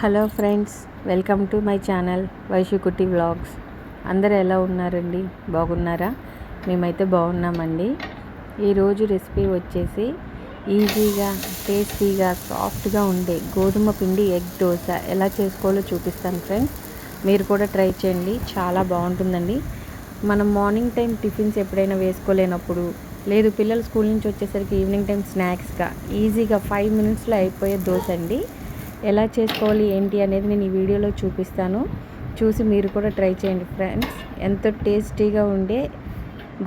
Hello friends welcome to my channel వైశుకుటి vlogs. అందరు ఎలా ఉన్నారండి? బాగున్నారా? మేమైతే బాగున్నామండి. ఈరోజు రెసిపీ వచ్చేసి ఈజీగా టేస్టీగా సాఫ్ట్గా ఉండే గోధుమ పిండి ఎగ్ దోశ. ఎలా చేసుకోవాలో చూపిస్తాను ఫ్రెండ్స్. మీరు కూడా ట్రై చేయండి. చాలా బాగుంటుందండి. మనం మార్నింగ్ టైం టిఫిన్స్ ఎప్పుడైనా వేసుకోలేనప్పుడు లేదు పిల్లలు స్కూల్ నుంచి వచ్చేసరికి ఈవినింగ్ టైం స్నాక్స్గా ఈజీగా ఫైవ్ మినిట్స్లో అయిపోయే దోశ అండి. ఎలా చేసుకోవాలి ఏంటి అనేది నేను ఈ వీడియోలో చూపిస్తాను. చూసి మీరు కూడా ట్రై చేయండి ఫ్రెండ్స్. ఎంతో టేస్టీగా ఉండే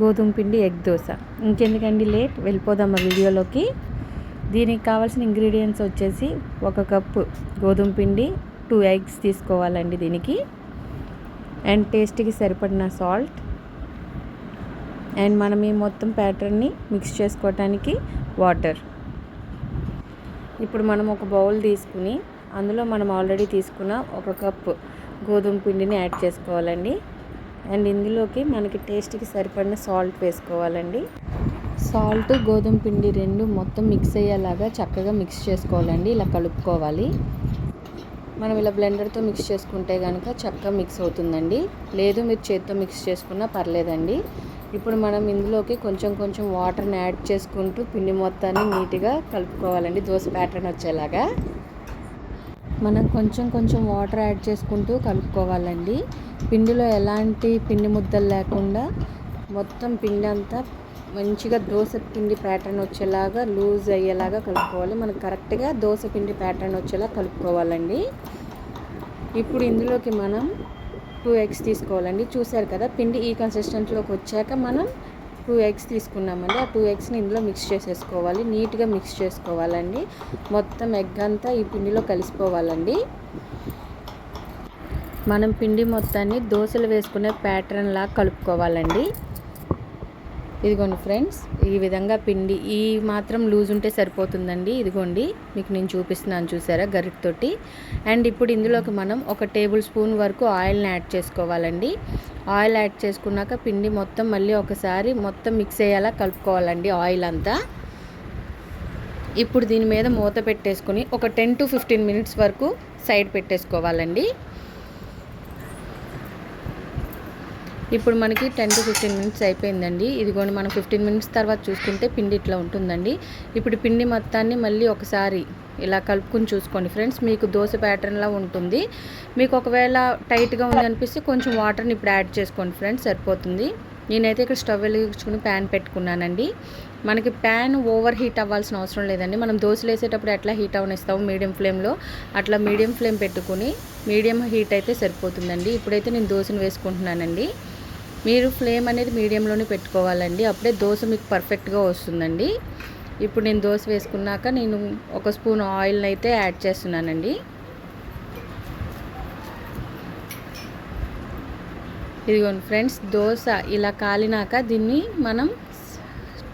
గోధుమ పిండి ఎగ్ దోశ. ఇంకెందుకండి లేట్? వెళ్ళిపోదాం ఆ వీడియోలోకి? దీనికి కావాల్సిన ఇంగ్రీడియంట్స్ వచ్చేసి ఒక కప్పు గోధుమ పిండి టూ ఎగ్స్ తీసుకోవాలండి దీనికి. అండ్ టేస్ట్కి సరిపడిన సాల్ట్. అండ్ మనం ఈ మొత్తం ప్యాటర్న్ని మిక్స్ చేసుకోవటానికి వాటర్. ఇప్పుడు మనం ఒక బౌల్ తీసుకుని అందులో మనం ఆల్రెడీ తీసుకున్న ఒక కప్ గోధుమ పిండిని యాడ్ చేసుకోవాలండి. అండ్ ఇందులోకి మనకి టేస్ట్కి సరిపడిన సాల్ట్ వేసుకోవాలండి. సాల్ట్ గోధుమ పిండి రెండు మొత్తం మిక్స్ అయ్యేలాగా చక్కగా మిక్స్ చేసుకోవాలండి. ఇలా కలుపుకోవాలి. మనం ఇలా బ్లెండర్తో మిక్స్ చేసుకుంటే కనుక చక్కగా మిక్స్ అవుతుందండి. లేదు మీరు చేత్తో మిక్స్ చేసుకున్నా పర్లేదండి. ఇప్పుడు మనం ఇందులోకి కొంచెం కొంచెం వాటర్ని యాడ్ చేసుకుంటూ పిండి మొత్తాన్ని నీట్గా కలుపుకోవాలండి. దోశ ప్యాటర్న్ వచ్చేలాగా. మనం కొంచెం కొంచెం వాటర్ యాడ్ చేసుకుంటూ కలుపుకోవాలండి. పిండిలో ఎలాంటి పిండి ముద్దలు లేకుండా మొత్తం పిండి అంతా మంచిగా దోశ పిండి ప్యాటర్న్ వచ్చేలాగా లూజ్ అయ్యేలాగా కలుపుకోవాలి. మనం కరెక్ట్గా దోశ పిండి ప్యాటర్న్ వచ్చేలా కలుపుకోవాలండి. ఇప్పుడు ఇందులోకి మనం టూ ఎగ్స్ తీసుకోవాలండి. చూసారు కదా పిండి ఈ కన్సిస్టెంట్లోకి వచ్చాక మనం టూ ఎగ్స్ తీసుకున్నామండి. ఆ టూ ఎగ్స్ని ఇందులో మిక్స్ చేసేసుకోవాలి. నీట్గా మిక్స్ చేసుకోవాలండి. మొత్తం ఎగ్ అంతా ఈ పిండిలో కలిసిపోవాలండి. మనం పిండి మొత్తాన్ని దోశలు వేసుకునే ప్యాటర్న్ కలుపుకోవాలండి. ఇదిగోండి ఫ్రెండ్స్ ఈ విధంగా పిండి ఈ మాత్రం లూజ్ ఉంటే సరిపోతుందండి. ఇదిగోండి మీకు నేను చూపిస్తున్నాను చూసారా గరిటతోటి అండ్ ఇప్పుడు ఇందులోకి మనం ఒక టేబుల్ స్పూన్ వరకు ఆయిల్ని యాడ్ చేసుకోవాలండి. ఆయిల్ యాడ్ చేసుకున్నాక పిండి మొత్తం మళ్ళీ ఒకసారి మొత్తం మిక్స్ అయ్యేలా కలుపుకోవాలండి ఆయిల్ అంతా. ఇప్పుడు దీని మీద మూత పెట్టేసుకొని ఒక టెన్ టు ఫిఫ్టీన్ మినిట్స్ వరకు సైడ్ పెట్టేసుకోవాలండి. ఇప్పుడు మనకి టెన్ టు ఫిఫ్టీన్ మినిట్స్ అయిపోయిందండి. ఇదిగోండి మనం ఫిఫ్టీన్ మినిట్స్ తర్వాత చూసుకుంటే పిండి ఇట్లా ఉంటుందండి. ఇప్పుడు పిండి మొత్తాన్ని మళ్ళీ ఒకసారి ఇలా కలుపుకుని చూసుకోండి ఫ్రెండ్స్. మీకు దోశ ప్యాటర్న్లా ఉంటుంది. మీకు ఒకవేళ టైట్గా ఉంది అనిపిస్తే కొంచెం వాటర్ని ఇప్పుడు యాడ్ చేసుకోండి ఫ్రెండ్స్ సరిపోతుంది. నేనైతే ఇక్కడ స్టవ్ వెలిగించుకుని ప్యాన్ పెట్టుకున్నానండి. మనకి ప్యాన్ ఓవర్ హీట్ అవ్వాల్సిన అవసరం లేదండి. మనం దోశలు వేసేటప్పుడు ఎట్లా హీట్ అవనిస్తాము మీడియం ఫ్లేమ్లో అట్లా మీడియం ఫ్లేమ్ పెట్టుకుని మీడియం హీట్ అయితే సరిపోతుందండి. ఇప్పుడైతే నేను దోశను వేసుకుంటున్నానండి. మీరు ఫ్లేమ్ అనేది మీడియంలోనే పెట్టుకోవాలండి. అప్పుడే దోశ మీకు పర్ఫెక్ట్గా వస్తుందండి. ఇప్పుడు నేను దోశ వేసుకున్నాక నేను ఒక స్పూన్ ఆయిల్ని అయితే యాడ్ చేస్తున్నానండి. ఇదిగోండి ఫ్రెండ్స్ దోశ ఇలా కాలినాక దీన్ని మనం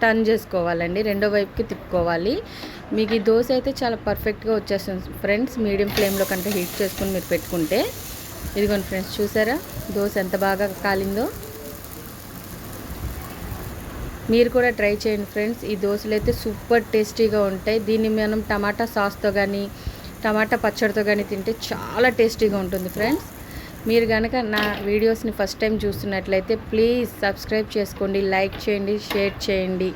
టర్న్ చేసుకోవాలండి. రెండో వైపుకి తిప్పుకోవాలి. మీకు ఈ దోశ అయితే చాలా పర్ఫెక్ట్గా వచ్చేస్తుంది ఫ్రెండ్స్ మీడియం ఫ్లేమ్లో కంటే హీట్ చేసుకుని మీరు పెట్టుకుంటే. ఇదిగోండి ఫ్రెండ్స్ చూసారా? దోశ ఎంత బాగా కాలిందో. మీరు కూడా ట్రై చేయండి ఫ్రెండ్స్. ఈ దోశలు అయితే సూపర్ టేస్టీగా ఉంటాయి. దీన్ని మనం టమాటా సాస్తో కానీ టమాటా పచ్చడితో కానీ తింటే చాలా టేస్టీగా ఉంటుంది ఫ్రెండ్స్. మీరు కనుక నా వీడియోస్ని ఫస్ట్ టైం చూస్తున్నట్లయితే ప్లీజ్ సబ్స్క్రైబ్ చేసుకోండి లైక్ చేయండి షేర్ చేయండి.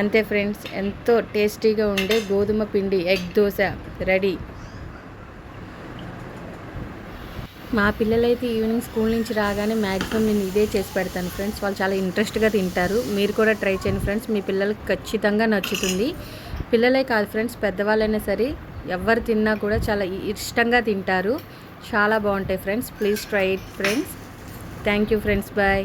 అంతే ఫ్రెండ్స్. ఎంతో టేస్టీగా ఉండే గోధుమ పిండి ఎగ్ దోశ రెడీ. మా పిల్లలైతే ఈవినింగ్ స్కూల్ నుంచి రాగానే మ్యాక్సిమం నేను ఇదే చేసి పెడతాను ఫ్రెండ్స్. వాళ్ళు చాలా ఇంట్రెస్ట్గా తింటారు. మీరు కూడా ట్రై చేయండి ఫ్రెండ్స్. మీ పిల్లలకి ఖచ్చితంగా నచ్చుతుంది. పిల్లలే కాదు ఫ్రెండ్స్ పెద్దవాళ్ళైనా సరే ఎవరు తిన్నా కూడా చాలా ఇష్టంగా తింటారు. చాలా బాగుంటాయి friends. Please try it friends. Thank you friends. Bye.